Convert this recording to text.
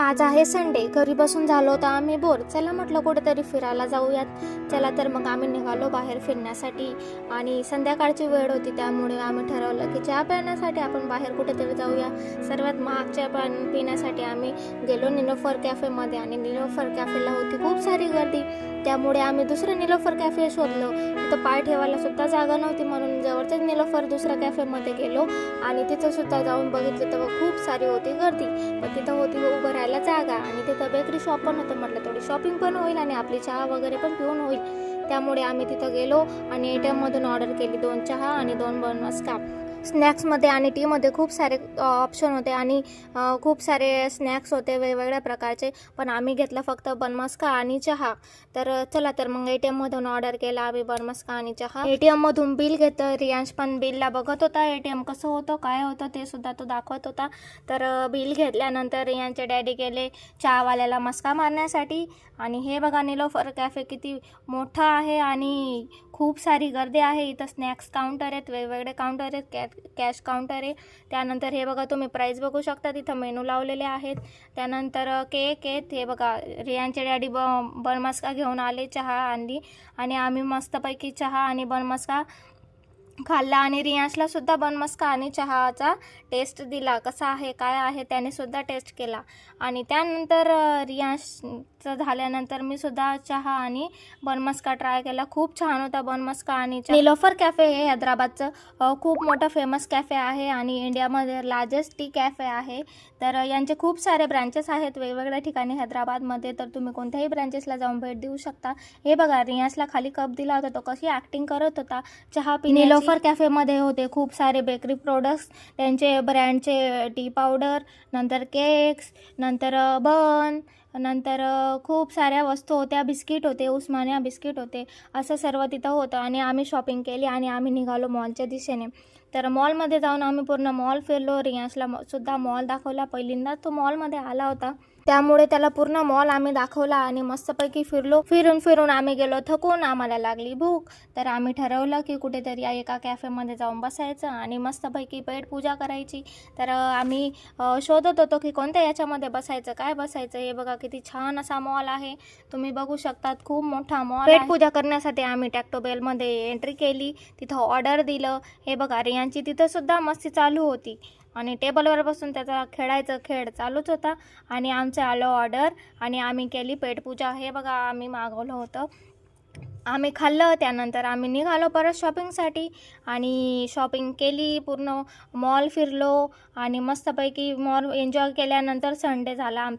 आज आहे संडे घरी बसून झालो होतं आम्ही बोर. चला म्हटलं कुठेतरी फिरायला जाऊयात. चला तर मग आम्ही निघालो बाहेर फिरण्यासाठी. आणि संध्याकाळची वेळ होती त्यामुळे आम्ही ठरवलं की चहा पिण्यासाठी आपण बाहेर कुठेतरी जाऊया. सर्वात महाग चहा पाणी पिण्यासाठी आम्ही गेलो निलोफर कॅफेमध्ये. आणि निलोफर कॅफेला होती खूप सारी गर्दी. त्यामुळे आम्ही दुसरं निलोफर कॅफे शोधलो. तिथं पाय ठेवायला सुद्धा जागा नव्हती म्हणून जवळच्याच निलोफर दुसऱ्या कॅफेमध्ये गेलो. आणि तिथं सुद्धा जाऊन बघितलं तर खूप सारी होती गर्दी. पण तिथं होती उभं राहायला जागा आणि तिथं बेकरी शॉप पण होतं म्हटलं थोडी शॉपिंग पण होईल आणि आपली चहा वगैरे पण पिऊन होईल. त्यामुळे आम्ही तिथं गेलो आणि ए टी एममधून ऑर्डर केली. दोन चहा आणि दोन बनवास का स्नॅक्समध्ये आणि टीमध्ये खूप सारे ऑप्शन होते आणि खूप सारे स्नॅक्स होते वेगवेगळ्या प्रकारचे. पण आम्ही घेतलं फक्त बनमस्का आणि चहा. तर चला तर मग ए टी एममधून ऑर्डर केला आम्ही बनमस्का आणि चहा. ए टी एममधून बिल घेतं रियांश पण बिलला बघत होता. ए टी एम कसं होतं काय होतं ते सुद्धा तो दाखवत होता. तर बिल घेतल्यानंतर रियांचे डॅडी गेले चहावाल्याला मस्का मारण्यासाठी. आणि हे बघा निलोफर कॅफे किती मोठं आहे आणि खूप सारी गर्दी आहे. इथं स्नॅक्स काउंटर आहेत वेगवेगळे काउंटर आहेत कॅ कॅश काउंटर आहे. त्यानंतर हे बघा तुम्ही प्राईस बघू शकता. तिथं मेनू लावलेले आहेत. त्यानंतर केक आहेत. हे बघा रियांचे डॅडी ब बनमस्का घेऊन आले चहा आणली. आणि आम्ही मस्तपैकी चहा आणि बनमस्का खाल्ला आणि रियांशला सुद्धा बनमस्का आणि चहाचा टेस्ट दिला. कसा आहे काय आहे त्याने सुद्धा टेस्ट केला. आणि त्यानंतर रियांशचं झाल्यानंतर मी सुद्धा चहा आणि बनमस्का ट्राय केला. खूप छान होता बनमस्का आणि निलोफर कॅफे हे हैदराबादचं खूप मोठं फेमस कॅफे आहे आणि इंडियामध्ये लार्जेस्ट टी कॅफे आहे. तर यांचे खूप सारे ब्रँचेस आहेत वेगवेगळ्या ठिकाणी हैदराबादमध्ये. तर तुम्ही कोणत्याही ब्रँचेसला जाऊन भेट देऊ शकता. हे बघा रियांशला खाली कप दिला होता. तो कशी ॲक्टिंग करत होता. चहा पिण्याची निलोफर कॅफेमध्ये होते. खूप सारे बेकरी प्रोडक्ट्स त्यांचे ब्रँडचे टी पावडर नंतर केक्स नंतर बन नंतर खूप साऱ्या वस्तू होत्या. बिस्किट होते उस्मानिया बिस्किट होते. असं सर्व तिथं होतं आणि आम्ही शॉपिंग केली आणि आम्ही निघालो मॉलच्या दिशेने. तर मॉलमध्ये जाऊन आम्ही पूर्ण मॉल फिरलो. रियासला सुद्धा मॉल दाखवला. पहिल्यांदा तो मॉलमध्ये आला होता. त्यामुळे त्याला पूर्ण मॉल आम्ही दाखवला आणि मस्तपैकी फिरलो. फिरून फिरून आम्ही गेलो थकून आम्हाला लागली भूक. तर आम्ही ठरवलं की कुठेतरी एका कॅफेमध्ये जाऊन बसायचं आणि मस्तपैकी पेट पूजा करायची. तर आम्ही शोधत होतो की कोणत्या याच्यामध्ये बसायचं काय बसायचं? हे बघा किती छान असा मॉल आहे. तुम्ही बघू शकतात खूप मोठा मॉल पेट पूजा करण्यासाठी आम्ही टॅक्टोबेलमध्ये एंट्री केली. तिथं ऑर्डर दिलं. हे बघा रियांची तिथं सुद्धा मस्ती चालू होती. आणि टेबलवर बसून त्याचा खेळायचं खेळ चालूच होता. आणि आमचं आलं ऑर्डर आणि आम्ही केली पेटपूजा हे बघा आम्ही मागवलं होतं. आम्ही खाल्लं त्यानंतर आम्ही निघालो परत शॉपिंगसाठी. आणि शॉपिंग केली पूर्ण. मॉल फिरलो आणि मस्तपैकी मॉल एन्जॉय केल्यानंतर संडे झाला. आम